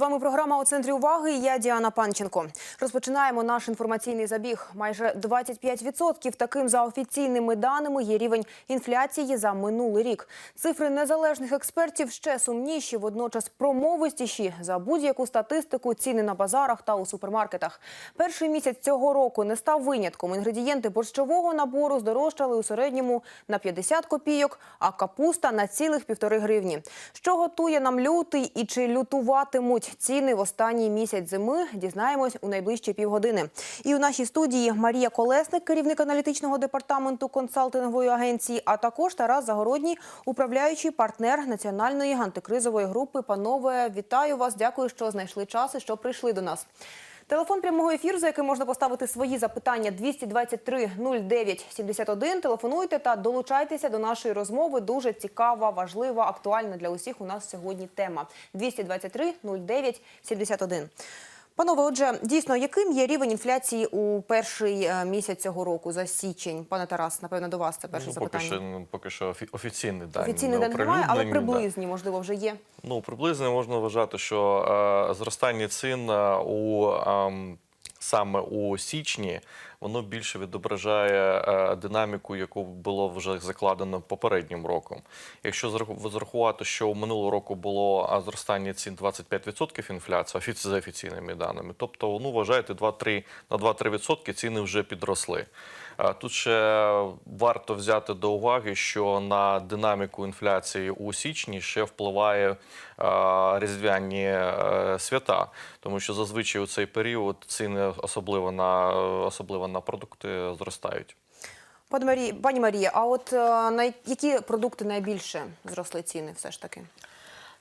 Вами. Програма у центрі уваги. Я Діана Панченко. Розпочинаємо наш інформаційний забіг. Майже 25% таким за офіційними даними є рівень інфляції за минулий рік. Цифри незалежних експертів ще сумніші, водночас промовистіші за будь-яку статистику. Ціни на базарах та у супермаркетах. Перший місяць цього року не став винятком. Інгредієнти борщового набору здорожчали у середньому на 50 копійок, а капуста на цілих півтори гривні. Що готує нам лютий і чи лютуватимуть ціни в останній місяць зими, дізнаємось у найближчі півгодини. І у нашій студії Марія Колесник, керівник аналітичного департаменту консалтингової агенції, а також Тарас Загородній, управляючий партнер національної антикризової групи. Панове, вітаю вас! Дякую, що знайшли час і що прийшли до нас. Телефон прямого ефіру, за яким можна поставити свої запитання 223 09 71. Телефонуйте та долучайтеся до нашої розмови. Дуже цікава, важлива, актуальна для усіх у нас сьогодні тема 223 09 71. Панове, отже, дійсно, яким є рівень інфляції у перший е, місяць цього року за січень? Пане Тарас, напевно, до вас це перше Ну, поки запитання. що, ну, поки що офі- офіційні дані. Офіційних не немає, але приблизні да. можливо, вже є. Ну, приблизно можна вважати, що е, зростання цін е, у е, саме у січні воно більше відображає е, динаміку, яку було вже закладено попереднім роком. Якщо зарахувати, що минулого року було зростання цін 25% інфляція, за офіційними даними, тобто, ну вважаєте, 2-3 на 2-3% ціни вже підросли. Е, Тут ще варто взяти до уваги, що на динаміку інфляції у січні ще впливає е, різдвяні свята, тому що зазвичай у цей період ціни, особливо на особливо на продукти, зростають. Пане Марії, пані Марія, а от е, на які продукти найбільше зросли ціни все ж таки?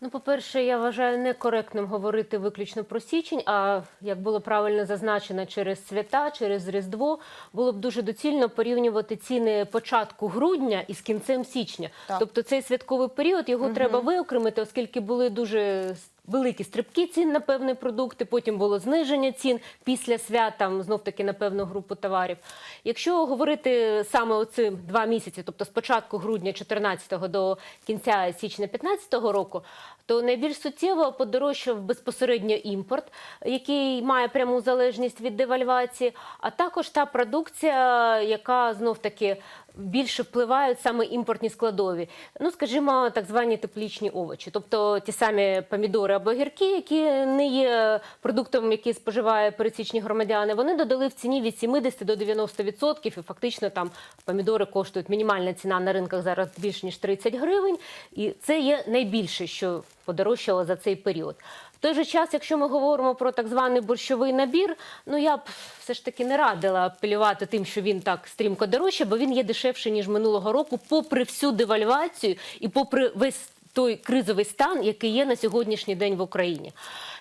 Ну, по-перше, я вважаю некоректним говорити виключно про січень. А як було правильно зазначено, через свята, через Різдво було б дуже доцільно порівнювати ціни початку грудня із кінцем січня. Так. Тобто цей святковий період його треба виокремити, оскільки були дуже великі стрибки цін на певні продукти. Потім було зниження цін після свят, там знов таки на певну групу товарів. Якщо говорити саме оці два місяці, тобто з початку грудня 14 до кінця січня 15 року, то найбільш суттєво подорожчав безпосередньо імпорт, який має пряму залежність від девальвації, а також та продукція, яка знов таки більше впливають саме імпортні складові. Ну, скажімо, так звані теплічні овочі, тобто ті самі помідори або гірки, які не є продуктом, який споживає пересічні громадяни, вони додали в ціні від 70 до 90%, і фактично там помідори коштують мінімальна ціна на ринках зараз більш ніж 30 гривень, і це є найбільше, що подорожчало за цей період. Той же час, якщо ми говоримо про так званий борщовий набір, ну я б все ж таки не радила апелювати тим, що він так стрімко дорожче, бо він є дешевший ніж минулого року, попри всю девальвацію і попри весь той кризовий стан, який є на сьогоднішній день в Україні.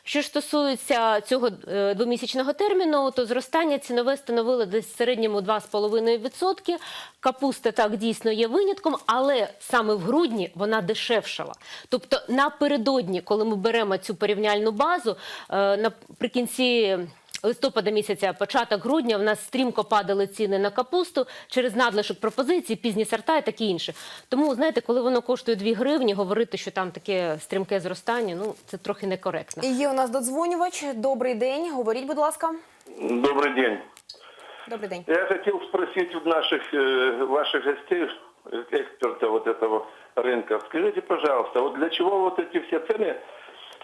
Що стосується цього е, двомісячного терміну, то зростання цінове становило десь в середньому 2,5%. Капуста так дійсно є винятком, але саме в грудні вона дешевшала. Тобто напередодні, коли ми беремо цю порівняльну базу, е, наприкінці. Листопада місяця, початок грудня, в нас стрімко падали ціни на капусту через надлишок пропозицій, пізні сорта і таке інше. Тому, знаєте, коли воно коштує 2 гривні, говорити, що там таке стрімке зростання, ну це трохи некоректно. І є у нас додзвонювач. Добрий день. Говоріть, будь ласка. Добрый день. Добрий день. Я хотел спросить у наших э, ваших гостей, э, эксперта вот этого рынка, скажите, пожалуйста, вот для чего вот эти все цены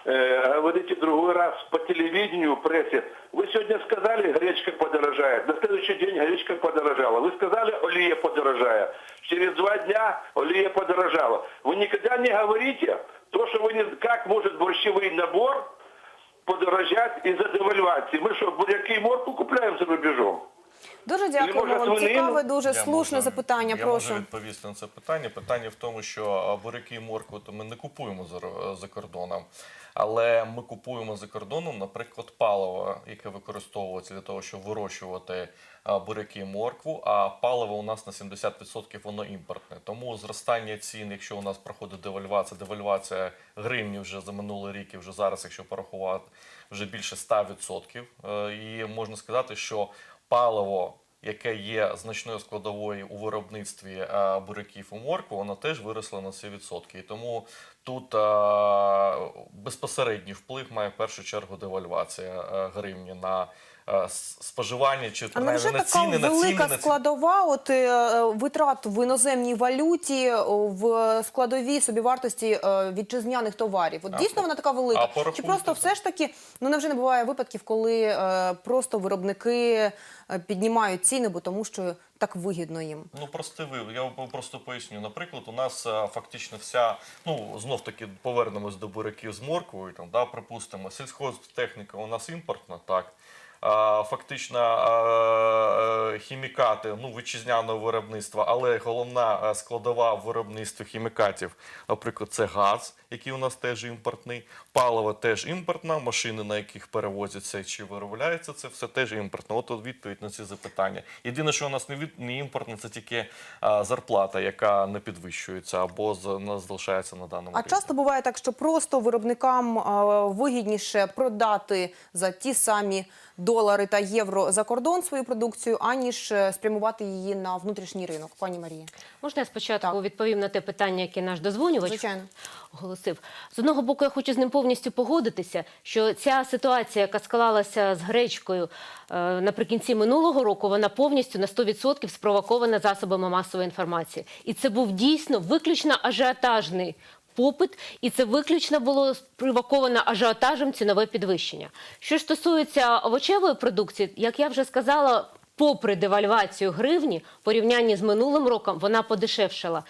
э, говорите другой раз по телевидению, прессе? Вы сегодня сказали, гречка подорожает, на следующий день гречка подорожала. Вы сказали, олия подорожает. Через два дня олия подорожала. Вы никогда не говорите то, что вы не... Как может борщевый набор подорожать из-за девальвации? Мы что, буряки и морку купляем за рубежом? Дуже дякуємо вам. Цікаве, дуже Я слушне можу- запитання. Я прошу. можу відповісти на це питання. Питання в тому, що буряки і моркву то ми не купуємо за, за кордоном, але ми купуємо за кордоном, наприклад, паливо, яке використовується для того, щоб вирощувати буряки і моркву. А паливо у нас на 70% воно імпортне. Тому зростання цін, якщо у нас проходить девальвація, девальвація гривні вже за минулий рік і вже зараз, якщо порахувати, вже більше 100%. Е, І можна сказати, що паливо яке є значною складовою у виробництві е, буряків у моркву, вона теж виросла на ці відсотки. І тому тут е, безпосередній вплив має в першу чергу девальвація е, гривні на споживання чи А принаймні невже на така ціни, на ціни, велика на ці- складова от, е, витрат в іноземній валюті в складовій собівартості е, вітчизняних товарів? От А дійсно вона така велика? Чи просто так. все ж таки, ну невже не буває випадків, коли е, просто виробники е, піднімають ціни, бо тому що так вигідно їм? Ну, прости ви. Я просто поясню. Наприклад, у нас е, фактично вся, ну знов таки повернемось до буряків з морквою. Там, да, припустимо, сільськозтехніка у нас імпортна, так. Фактично хімікати ну, вітчизняного виробництва, але головна складова в виробництві хімікатів, наприклад, це газ, який у нас теж імпортний, паливо теж імпортне, машини, на яких перевозяться чи виробляється, це все теж імпортне. От, відповідь на ці запитання. Єдине, що у нас не від не імпортне, це тільки зарплата, яка не підвищується або залишається на даному А рівні. часто буває так, що просто виробникам вигідніше продати за ті самі долари та євро за кордон свою продукцію, аніж е, спрямувати її на внутрішній ринок. Пані Марія, Можна я спочатку Так. відповім на те питання, яке наш дозвонювач звичайно. оголосив. З одного боку, я хочу з ним повністю погодитися, що ця ситуація, яка склалася з гречкою е, наприкінці минулого року, вона повністю на 100% спровокована засобами масової інформації. І це був дійсно виключно ажіотажний. Попит, і це виключно було спровоковано ажіотажем цінове підвищення. Що стосується овочевої продукції, як я вже сказала, попри девальвацію гривні, порівнянні з минулим роком вона подешевшала.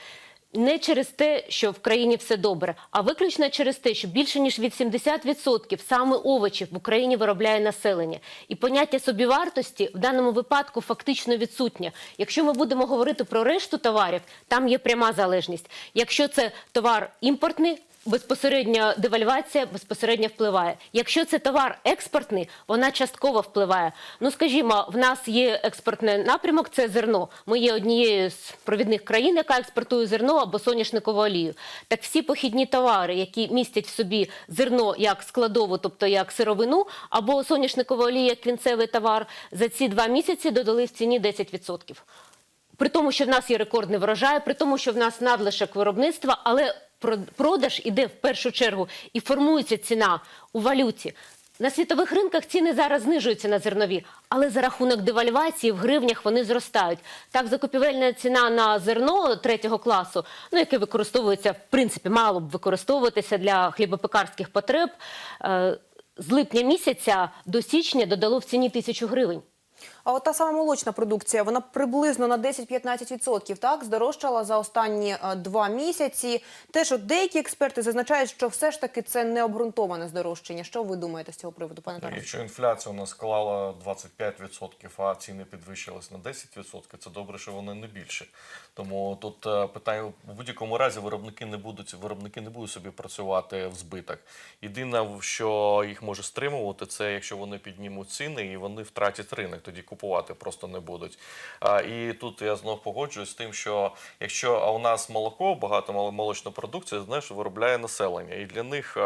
Не через те, що в країні все добре, а виключно через те, що більше ніж 80% саме овочів в Україні виробляє населення. І поняття собівартості в даному випадку фактично відсутнє. Якщо ми будемо говорити про решту товарів, там є пряма залежність. Якщо це товар імпортний, безпосередня девальвація безпосередньо впливає. Якщо це товар експортний, вона частково впливає. Ну, скажімо, в нас є експортний напрямок, це зерно. Ми є однією з провідних країн, яка експортує зерно або соняшникову олію. Так всі похідні товари, які містять в собі зерно як складову, тобто як сировину, або соняшникову олію як кінцевий товар, за ці два місяці додали в ціні 10%. При тому, що в нас є рекордний врожай, при тому, що в нас надлишок виробництва, але продаж іде в першу чергу і формується ціна у валюті. На світових ринках ціни зараз знижуються на зернові, але за рахунок девальвації в гривнях вони зростають. Так, закупівельна ціна на зерно третього класу, ну яке використовується в принципі, мало б використовуватися для хлібопекарських потреб. е, З липня місяця до січня додало в ціні тисячу гривень. А от та сама молочна продукція, вона приблизно на 10-15% так здорожчала за останні е, два місяці. Теж от деякі експерти зазначають, що все ж таки це не обґрунтоване здорожчання. Що ви думаєте з цього приводу, пане Так, Тарасе? Якщо інфляція у нас склала 25%, а ціни підвищились на 10%, це добре, що вони не більше. Тому тут е, питання в будь-якому разі виробники не будуть виробники не будуть собі працювати в збиток. Єдине, що їх може стримувати, це якщо вони піднімуть ціни і вони втратять ринок, тоді купувати просто не будуть. І тут я знов погоджуюсь з тим, що якщо у нас молоко, багато мол- молочна продукція, знаєш, виробляє населення, і для них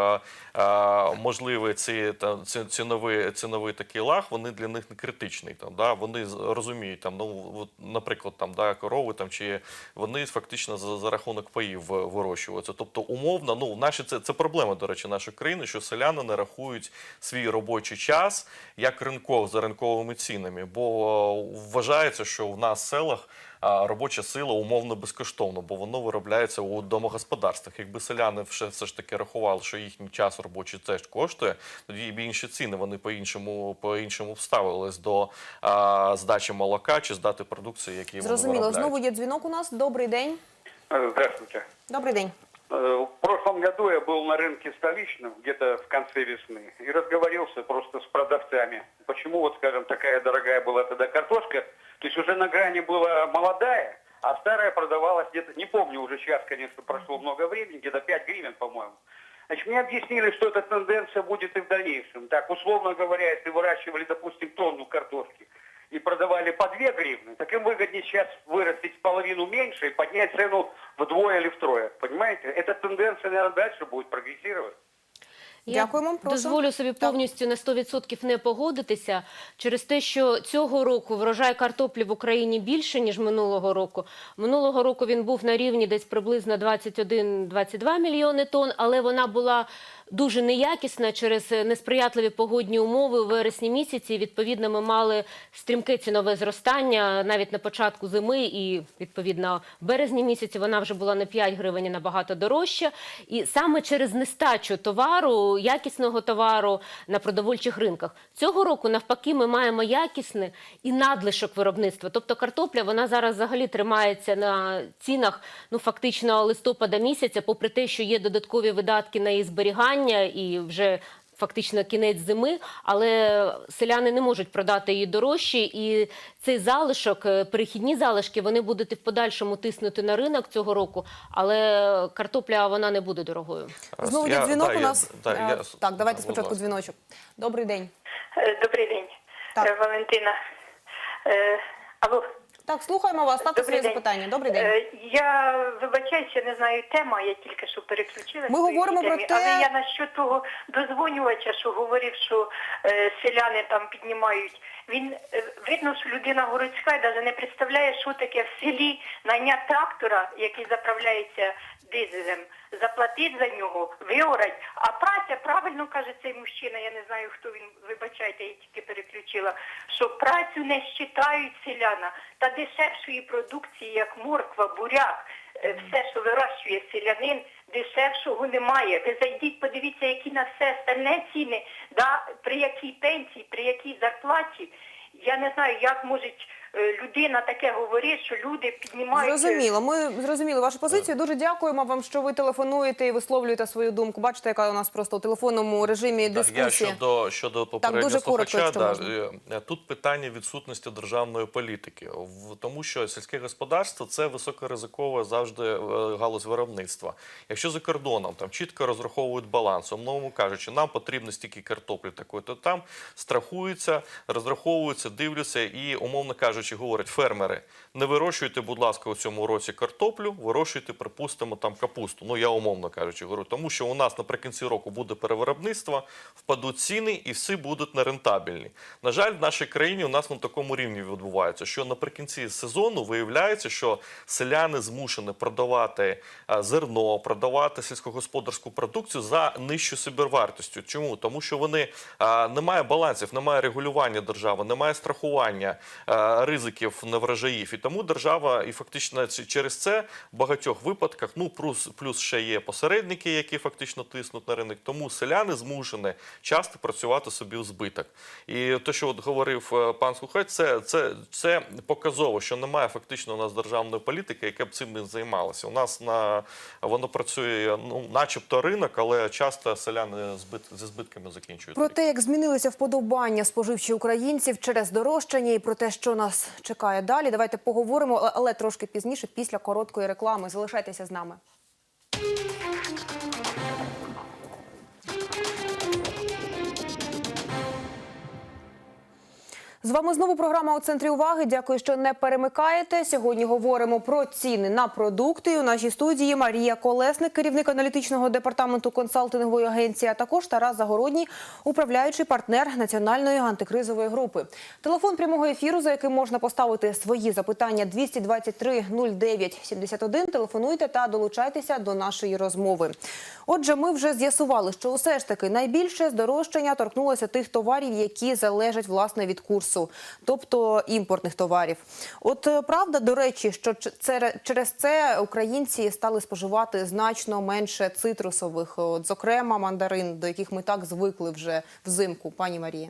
можливий ці там ці- ціновий ціновий такий лаг, вони для них не критичний. Там да вони розуміють там, ну наприклад, там да корови там чи вони фактично за, за рахунок паїв ви- вирощуються. Тобто, умовно, ну наші це, це проблема, до речі, нашої країни, що селяни не рахують свій робочий час як ринков за ринковими цінами, бо е, вважається, що в нас в селах робоча сила умовно безкоштовно, бо воно виробляється у домогосподарствах. Якби селяни все, ж таки рахували, що їхній час робочий теж коштує, тоді б інші ціни вони по-іншому по-іншому вставились до а, здачі молока чи здати продукції, які вони Зрозуміло. Знову є дзвінок у нас. Добрий день. Э, Здравствуйте. Добрий день. Э, В прошлом году я был на рынке столичном, где-то в конце весны, и разговорился просто с продавцами. Почему, вот скажем, такая дорогая была тогда картошка? То есть уже на грани была молодая, а старая продавалась где-то, не помню уже сейчас, конечно, прошло много времени, где-то 5 гривен, по-моему. Значит, мне объяснили, что эта тенденция будет и в дальнейшем. Так, условно говоря, если выращивали, допустим, тонну картошки и продавали по 2 гривны, так им выгоднее сейчас вырастить в половину меньше и поднять цену вдвое или втрое. Понимаете? Эта тенденция, наверное, дальше будет прогрессировать. Дякуємо. Прошу. Дозволю собі Так. повністю на 100% не погодитися через те, що цього року врожай картоплі в Україні більше ніж минулого року. Минулого року він був на рівні десь приблизно 21-22 мільйони тонн, але вона була дуже неякісна через несприятливі погодні умови у вересні місяці. Відповідно, ми мали стрімке цінове зростання навіть на початку зими, і відповідно в березні місяці вона вже була на 5 гривень і набагато дорожча. І саме через нестачу товару, якісного товару на продовольчих ринках цього року, навпаки, ми маємо якісне і надлишок виробництва. Тобто картопля вона зараз взагалі тримається на цінах ну фактично листопада місяця, попри те, що є додаткові видатки на її зберігання і вже. Фактично кінець зими, але селяни не можуть продати її дорожче, і цей залишок, е, перехідні залишки, вони будуть і в подальшому тиснути на ринок цього року. Але картопля вона не буде дорогою. Знову є дзвінок да, у я- нас. да, Е, я- Так, давайте спочатку дзвіночок. Добрий день. Е, Добрий день, Так. Е, Валентина. Е, Алло. Так, слухаємо вас. Ставте своє запитання. Добрий день. Е, Я вибачаюся, не знаю тема, я тільки що переключилася. Ми говоримо про те- Але я насчет того дозвонювача, що говорив, що е, селяни там піднімають. Він е, видно, що людина городська і навіть не представляє, що таке в селі найняття, трактора, який заправляється дизелем, заплатити за нього, виорать. А праця, правильно каже цей мужчина, я не знаю, хто він, вибачайте, я тільки переключила, що працю не щитають селяна та дешевшої продукції, як морква, буряк, е, все, що вирощує селянин, дешевшого немає. Ви зайдіть, подивіться, які на все остальне ціни, да, при якій пенсії, при якій зарплаті. Я не знаю, як може е, людина таке говорить, що люди піднімають. е, Зрозуміло. Ми зрозуміли вашу позицію. Дуже дякуємо вам, що ви телефонуєте і висловлюєте свою думку. Бачите, яка у нас просто у телефонному режимі Так, я щодо, щодо попереднього коротко, слухача, якщо да, е, тут питання відсутності державної політики, в тому що сільське господарство це високоризикове завжди е, галузь виробництва. Якщо за кордоном там чітко розраховують баланс, умовно кажучи, нам потрібно стільки картоплі такої, то там страхуються, розраховуються, дивляться і, умовно кажучи, говорять фермери, не вирощуйте, будь ласка, у цьому році картоплю, вирощуйте, припустимо, там капусту. Ну я умовно кажучи, говорю, тому що у нас наприкінці року буде перевиробництво, впадуть ціни і всі будуть нерентабельні. На жаль, в нашій країні у нас на такому рівні відбувається, що наприкінці сезону виявляється, що селяни змушені продавати зерно, продавати сільськогосподарську продукцію за нижчу собівартістю. Чому? Тому що вони немає балансів, немає регулювання держави, немає страхування а, ризиків неврожаїв. І тому держава і фактично через це в багатьох випадках, ну плюс плюс ще є посередники, які фактично тиснуть на ринок. Тому селяни змушені часто працювати собі у збиток. І те, що от говорив е, пан Слухач, це, це, це показово, що немає фактично у нас державної політики, яка б цим не займалася. У нас на воно працює, ну, начебто ринок, але часто селяни збит, зі збитками закінчують. Про те, як змінилися вподобання споживчі українців через дорожчання і про те, що нас чекає далі, давайте поговоримо, але- трошки пізніше, після короткої реклами. Залишайтеся з нами. З вами знову програма у центрі уваги. Дякую, що не перемикаєте. Сьогодні говоримо про ціни на продукти. У нашій студії Марія Колесник, керівник аналітичного департаменту консалтингової агенції, а також Тарас Загородній, управляючий партнер національної антикризової групи. Телефон прямого ефіру, за яким можна поставити свої запитання 223 09 71. Телефонуйте та долучайтеся до нашої розмови. Отже, ми вже з'ясували, що усе ж таки найбільше здорожчання торкнулося тих товарів, які залежать власне від курсу, тобто імпортних товарів. От е, правда, до речі, що через це українці стали споживати значно менше цитрусових, от, зокрема мандарин, до яких ми так звикли вже взимку, пані Марія.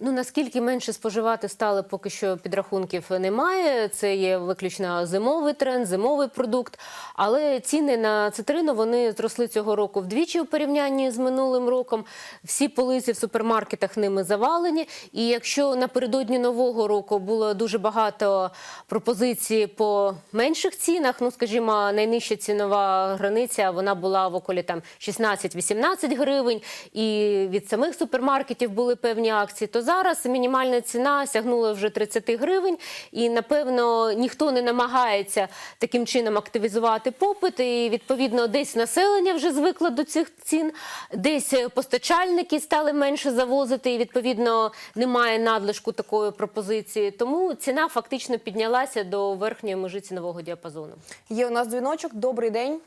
Ну наскільки менше споживати стали, поки що підрахунків немає. Це є виключно зимовий тренд, зимовий продукт. Але ціни на цитрину вони зросли цього року вдвічі у порівнянні з минулим роком. Всі полиці в супермаркетах ними завалені. І якщо напередодні нового року було дуже багато пропозицій по менших цінах, ну скажімо, найнижча цінова границя вона була в околі там 16-18 гривень, і від самих супермаркетів були певні акції. То зараз мінімальна ціна сягнула вже 30 гривень, і напевно ніхто не намагається таким чином активізувати попит. І відповідно десь населення вже звикло до цих цін, десь постачальники стали менше завозити, і відповідно немає надлишку такої пропозиції. Тому ціна фактично піднялася до верхньої межі цінового діапазону. Є у нас дзвіночок. Добрий день.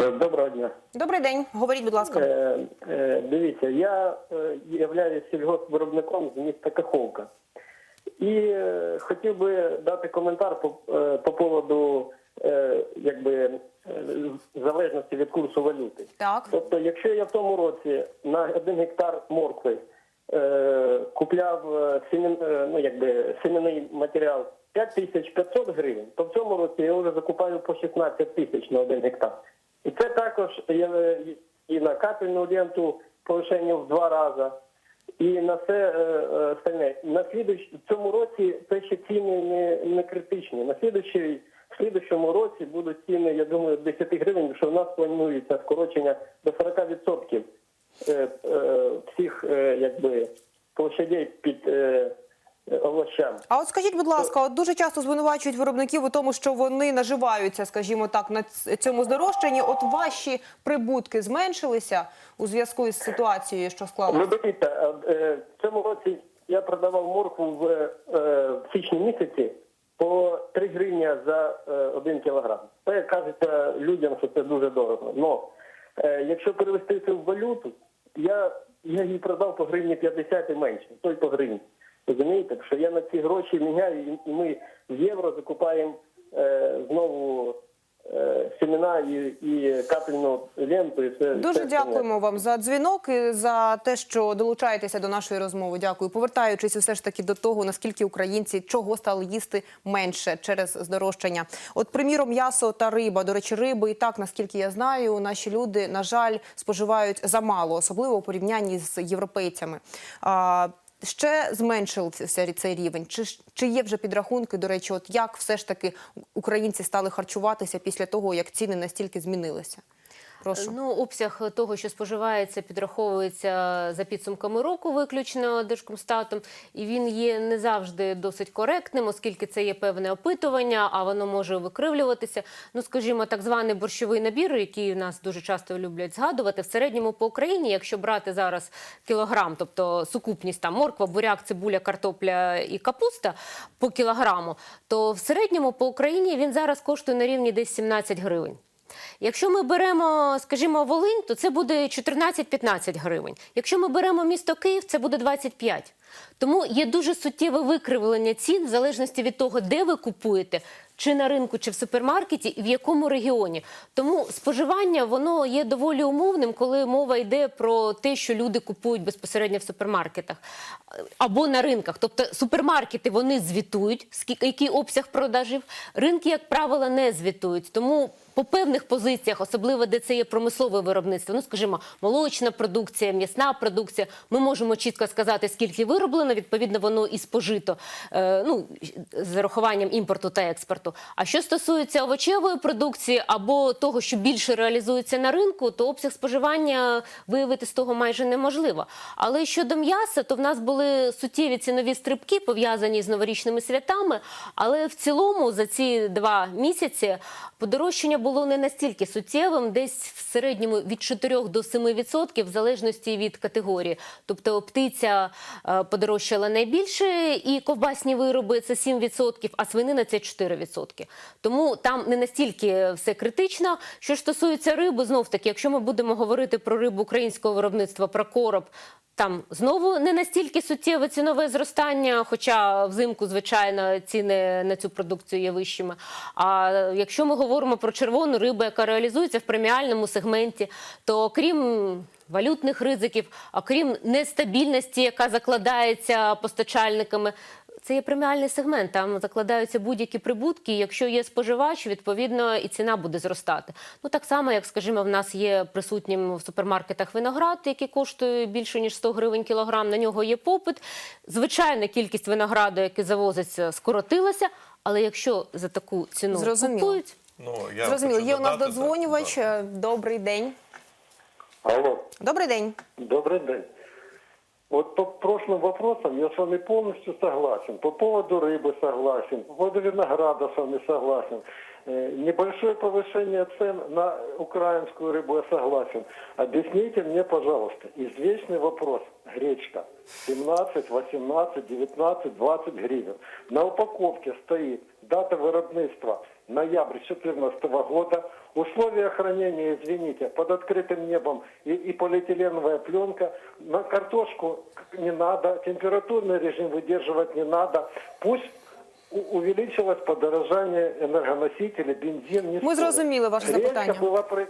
Е, Доброго дня. Добрий день. Говоріть, будь ласка. Е, е, дивіться, я е, являюсь сільгоспвиробником з міста Каховка. І е, хотів би дати коментар по, е, по поводу е, якби, е, залежності від курсу валюти. Так. Тобто, якщо я в тому році на один гектар моркви е, купляв е, семен, е, ну, якби, семенний матеріал 5500 гривень, то в цьому році я вже закупаю по 16 тисяч на один гектар. І це також є і на капельну ленту повишення в два рази, і на все е, е, остальне. На слідуч... цьому році це ще ціни не, не критичні. На слідуючий, в слідущому році будуть ціни, я думаю, 10 гривень, що в нас планується скорочення до 40% е, е, всіх е, якби, площадей під е, е. А от скажіть, будь ласка, от дуже часто звинувачують виробників у тому, що вони наживаються, скажімо так, на цьому здорожчанні. От ваші прибутки зменшилися у зв'язку із ситуацією, що Ну, склалася? дивіться, е, в цьому році я продавав моркву в, е, в січні місяці по 3 гривні за е, 1 кілограм. Це кажеться людям, що це дуже дорого. Но е, якщо перевести це в валюту, я, я її продав по гривні 50 і менше, той по гривні. Розумієте, що я на ці гроші міняю, і- ми в євро закупаємо е, знову е, семена і, і капельну ленту. І все, Дуже все дякуємо вам за дзвінок і за те, що долучаєтеся до нашої розмови. Дякую. Повертаючись все ж таки до того, наскільки українці чого стали їсти менше через здорожчання. От, приміром, м'ясо та риба. До речі, риби і так, наскільки я знаю, наші люди, на жаль, споживають замало, особливо у порівнянні з європейцями. Ще зменшився цей рівень. Чи, чи є вже підрахунки, до речі, от як все ж таки українці стали харчуватися після того, як ціни настільки змінилися? Прошу. Ну, обсяг того, що споживається, підраховується за підсумками року, виключно Держкомстатом, і він є не завжди досить коректним, оскільки це є певне опитування, а воно може викривлюватися. Ну, скажімо, так званий борщовий набір, який у нас дуже часто люблять згадувати, в середньому по Україні, якщо брати зараз кілограм, тобто сукупність там морква, буряк, цибуля, картопля і капуста по кілограму, то в середньому по Україні він зараз коштує на рівні десь 17 гривень. Якщо ми беремо, скажімо, Волинь, то це буде 14-15 гривень. Якщо ми беремо місто Київ, це буде 25. Тому є дуже суттєве викривлення цін в залежності від того, де ви купуєте, чи на ринку, чи в супермаркеті, і в якому регіоні. Тому споживання воно є доволі умовним, коли мова йде про те, що люди купують безпосередньо в супермаркетах або на ринках. Тобто супермаркети вони звітують, який обсяг продажів. Ринки, як правило, не звітують. Тому по певних позиціях, особливо де це є промислове виробництво, ну скажімо, молочна продукція, м'ясна продукція, ми можемо чітко сказати, скільки вироблено, відповідно, воно і спожито е, ну, з урахуванням імпорту та експорту. А що стосується овочевої продукції або того, що більше реалізується на ринку, то обсяг споживання виявити з того майже неможливо. Але щодо м'яса, то в нас були суттєві цінові стрибки, пов'язані з новорічними святами. Але в цілому за ці два місяці подорожчання було не настільки суттєвим, десь в середньому від 4 до 7 відсотків, в залежності від категорії. Тобто птиця е, подорожчала найбільше, і ковбасні вироби це 7 відсотків, а свинина це 4 відсотки. Тому там не настільки все критично. Що ж стосується риби, знов таки, якщо ми будемо говорити про рибу українського виробництва, про короб. Там знову не настільки суттєве цінове зростання, хоча взимку, звичайно, ціни на цю продукцію є вищими. А якщо ми говоримо про червону рибу, яка реалізується в преміальному сегменті, то окрім валютних ризиків, окрім нестабільності, яка закладається постачальниками. Це є преміальний сегмент, там закладаються будь-які прибутки. Якщо є споживач, відповідно і ціна буде зростати. Ну так само, як скажімо, в нас є присутнім в супермаркетах виноград, який коштує більше ніж 100 гривень кілограм. На нього є попит. Звичайна кількість винограду, який завозиться, скоротилася. Але якщо за таку ціну Зрозуміло. купують, Ну, я Зрозуміло, є у нас додзвонювач. Добрий день. Алло, Добрий день. добрий день. Вот по прошлым вопросам я с вами полностью согласен. По поводу рыбы согласен, по поводу винограда с вами согласен. Э, Небольшое повышение цен на украинскую рыбу я согласен. Объясните мне, пожалуйста, извечный вопрос. Гречка. 17, 18, 19, 20 гривен. На упаковке стоит дата виробництва ноябрь 2014 года. Условия хранения, извините, под открытым небом и, и полиэтиленовая пленка. На картошку не надо, температурный режим выдерживать не надо. Пусть у- увеличилось подорожание энергоносителей, бензин не Ми стоит. зрозуміли ваше Гречка запитання. была при...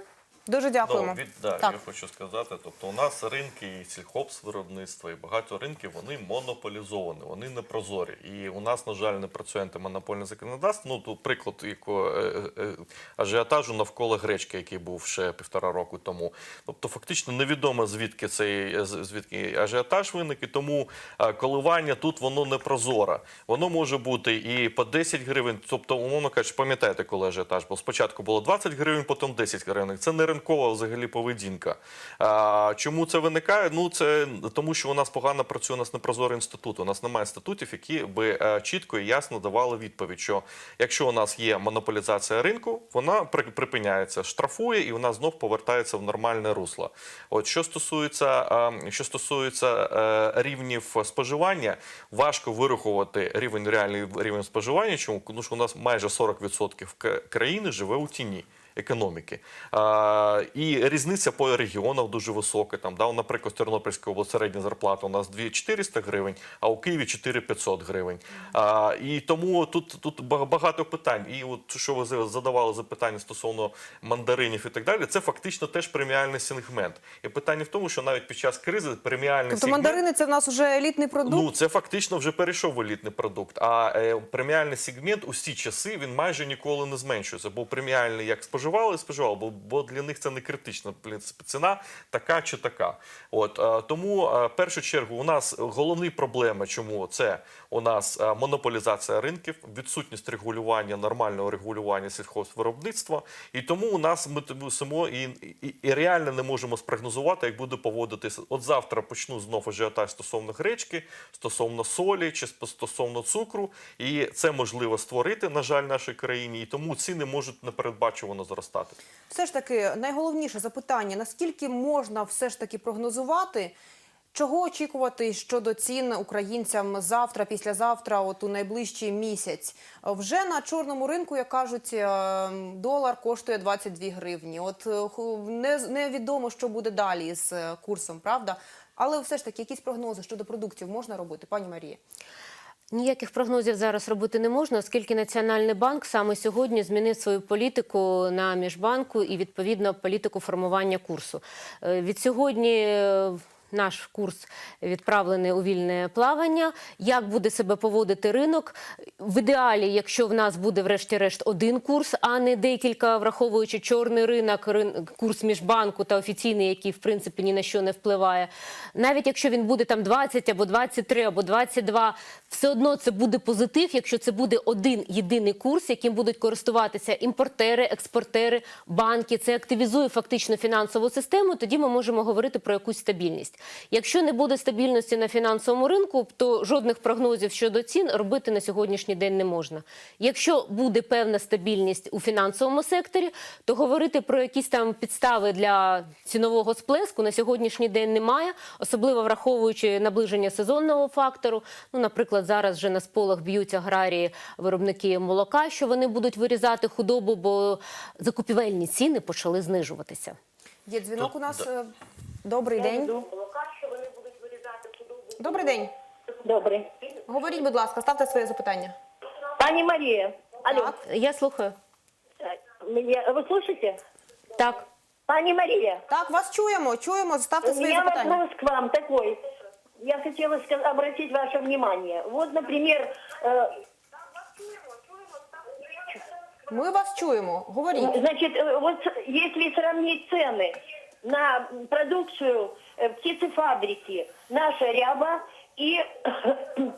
Дуже дякуємо. Ну, від, да, так. Я хочу сказати, тобто у нас ринки і сільхопсвиробництва, і багато ринків вони монополізовані, вони не прозорі. І у нас, на жаль, не працює антимонопольне законодавство. Ну, тут приклад якого, е, е, ажіотажу навколо гречки, який був ще півтора року тому. Тобто, фактично невідомо звідки цей звідки ажіотаж виник, і тому е, коливання тут воно не прозоре. Воно може бути і по 10 гривень, тобто, умовно кажучи, пам'ятаєте, коли ажіотаж був? Спочатку було 20 гривень, потім 10 гривень. Це не ринкова взагалі поведінка. А, чому це виникає? Ну це тому, що у нас погано працює у нас непрозорий інститут. У нас немає інститутів, які би е, чітко і ясно давали відповідь, що якщо у нас є монополізація ринку, вона припиняється, штрафує і вона знов повертається в нормальне русло. От що стосується, що стосується е, рівнів споживання, важко вирахувати рівень реальний рівень споживання. Чому тому що у нас майже 40% к- країни живе у тіні. Економіки а, і різниця по регіонах дуже висока. Там да, наприклад, в Тернопільській області середня зарплата у нас 2400 гривень, а у Києві 4500 гривень. А, і тому тут тут багато питань. І от що ви задавали запитання стосовно мандаринів і так далі, це фактично теж преміальний сегмент. І питання в тому, що навіть під час кризи преміальний Тобто сегмент... мандарини це в нас вже елітний продукт. Ну, це фактично вже перейшов в елітний продукт. А е, преміальний сегмент усі часи він майже ніколи не зменшується. Бо преміальний як споживали, споживали, бо, бо для них це не критично. В принципі, ціна така чи така. От е, тому е, в першу чергу у нас головні проблеми, чому це у нас е, монополізація ринків, відсутність регулювання, нормального регулювання сільхозвиробництва. І тому у нас ми мусимо і, і, і реально не можемо спрогнозувати, як буде поводитися. От завтра почну знов ажіотаж стосовно гречки, стосовно солі чи стосовно цукру. І це можливо створити, на жаль, нашій країні. І тому ціни можуть непередбачувано зростати. Все ж таки, найголовніше запитання: наскільки можна все ж таки прогнозувати? Чого очікувати щодо цін українцям завтра, післязавтра, от у найближчий місяць? Вже на чорному ринку, як кажуть, е, долар коштує 22 гривні. От е, не, невідомо, що буде далі з е, курсом, правда? Але все ж таки, якісь прогнози щодо продуктів можна робити, пані Марія? Ніяких прогнозів зараз робити не можна, оскільки Національний банк саме сьогодні змінив свою політику на міжбанку і відповідно політику формування курсу. Е, Від сьогодні. Наш курс відправлений у вільне плавання. Як буде себе поводити ринок? В ідеалі, якщо в нас буде врешті-решт один курс, а не декілька, враховуючи чорний ринок, рин- курс міжбанку та офіційний, який в принципі ні на що не впливає. Навіть якщо він буде там 20 або 23 або 22, все одно це буде позитив, якщо це буде один єдиний курс, яким будуть користуватися імпортери, експортери, банки. Це активізує фактично фінансову систему. Тоді ми можемо говорити про якусь стабільність. Якщо не буде стабільності на фінансовому ринку, то жодних прогнозів щодо цін робити на сьогоднішній день не можна. Якщо буде певна стабільність у фінансовому секторі, то говорити про якісь там підстави для цінового сплеску на сьогоднішній день немає, особливо враховуючи наближення сезонного фактору. Ну, наприклад, зараз вже на сполох б'ють аграрії виробники молока, що вони будуть вирізати худобу, бо закупівельні ціни почали знижуватися. Є дзвінок Тут, у нас. да. Е, Добрий день. Добрий день. Добрий. Говоріть, будь ласка, ставте своє запитання. Пані Марія, алло, Так. Я слухаю. э, меня, вы слышите? Так. Пани Мария, Так, вас чуємо, чуємо. Ставте у своє меня запитання. вопрос к вам такой. Я хотела ска- обратить ваше внимание. Вот, например, э, Ми вас чуємо. Говоріть. значит, э, вот если сравнить цены на продукцию э, птицефабрики «Наша ряба» и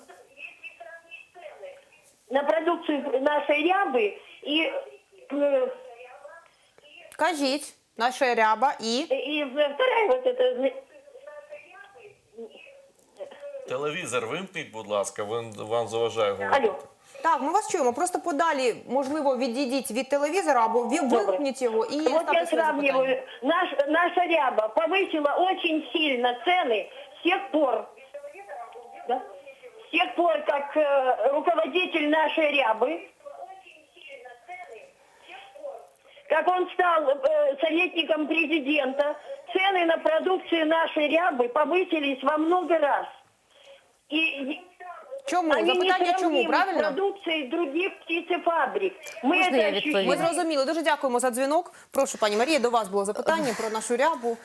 на продукцию нашей рябы и, э, Кажіть, наша ряба і и вторая вот эта Телевізор вимкніть, будь ласка, він вам заважає говорити. Алло. Так, ми вас чуємо. Просто подалі, можливо, відійдіть від телевізора або ви- вимкніть його і Вот ставте я своє запитання. сравниваю. Наш, наша ряба повысила очень сильно цены с тех пор, да, с тех пор, как э, руководитель нашей рябы, как он стал э, советником президента, цены на продукцию нашей рябы повысились во много раз. И Чому? они не Запитання чому, сравнимы с правильно? продукцией других птицефабрик. Мы Можно это я ощутили. відповім? Ми зрозуміли. Дуже дякуємо за дзвінок. Прошу, пані Марія, до вас було запитання про нашу рябу.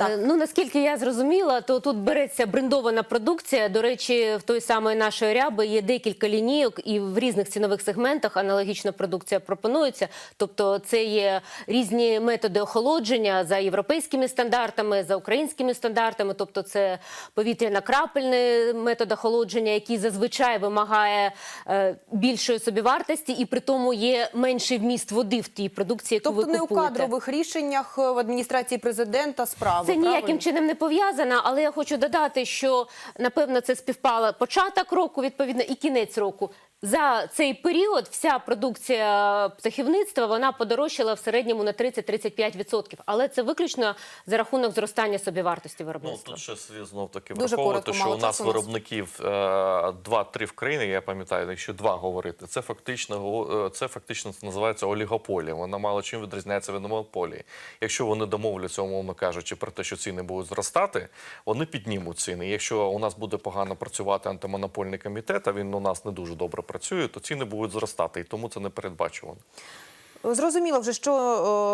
Е, Ну наскільки я зрозуміла, то тут береться брендована продукція. До речі, в той самої нашої ряби є декілька лінійок, і в різних цінових сегментах аналогічна продукція пропонується. Тобто, це є різні методи охолодження за європейськими стандартами, за українськими стандартами. Тобто, це повітряно-крапельний метод охолодження, який зазвичай вимагає е, більшої собівартості, і при тому є менший вміст води в тій продукції, яку Тобто ви не у кадрових рішеннях в адміністрації президента справи. Це ніяким правильно? чином не пов'язано, але я хочу додати, що напевно це співпало початок року, відповідно, і кінець року. За цей період вся продукція птахівництва вона подорожчала в середньому на 30-35%. Але це виключно за рахунок зростання собівартості Ну виробництва. тут ще слід знов таки Дуже враховувати, коротко, що у нас виробників е, два-три в країні. Я пам'ятаю, якщо два говорити, це фактично е, це фактично називається олігополія. Вона мало чим відрізняється від монополії. Якщо вони домовляться, умовно кажучи, про те, що ціни будуть зростати, вони піднімуть ціни. Якщо у нас буде погано працювати антимонопольний комітет, а він у нас не дуже добре працює, то ціни будуть зростати, і тому це не передбачувано. Зрозуміло вже, що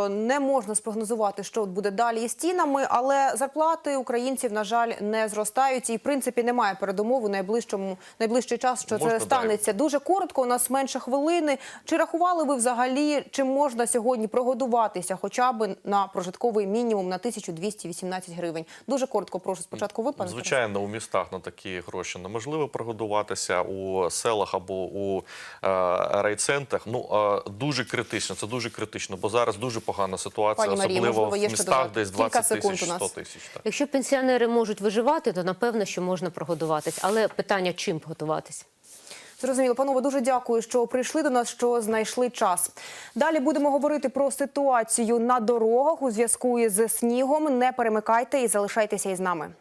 е, не можна спрогнозувати, що буде далі із цінами, але зарплати українців, на жаль, не зростають. І, в принципі, немає передумов у найближчому найближчий час, що Можна це станеться. Дуже коротко, у нас менше хвилини. Чи рахували ви взагалі, чи можна сьогодні прогодуватися хоча б на прожитковий мінімум на 1218 гривень? Дуже коротко, прошу спочатку ви, пане Звичайно, у містах на такі гроші неможливо прогодуватися у селах або у е, райцентрах. Ну е, дуже критично. Це дуже критично, бо зараз дуже погана ситуація, Пані Марія, особливо можливо, є в що містах, додати? десь Кілька 20 секунд тисяч, у 100 нас. тисяч. Так. Якщо пенсіонери можуть виживати, то напевно, що можна прогодуватись. Але питання чим готуватись? Зрозуміло, панове, дуже дякую, що прийшли до нас, що знайшли час. Далі будемо говорити про ситуацію на дорогах у зв'язку із снігом. Не перемикайте і залишайтеся із нами.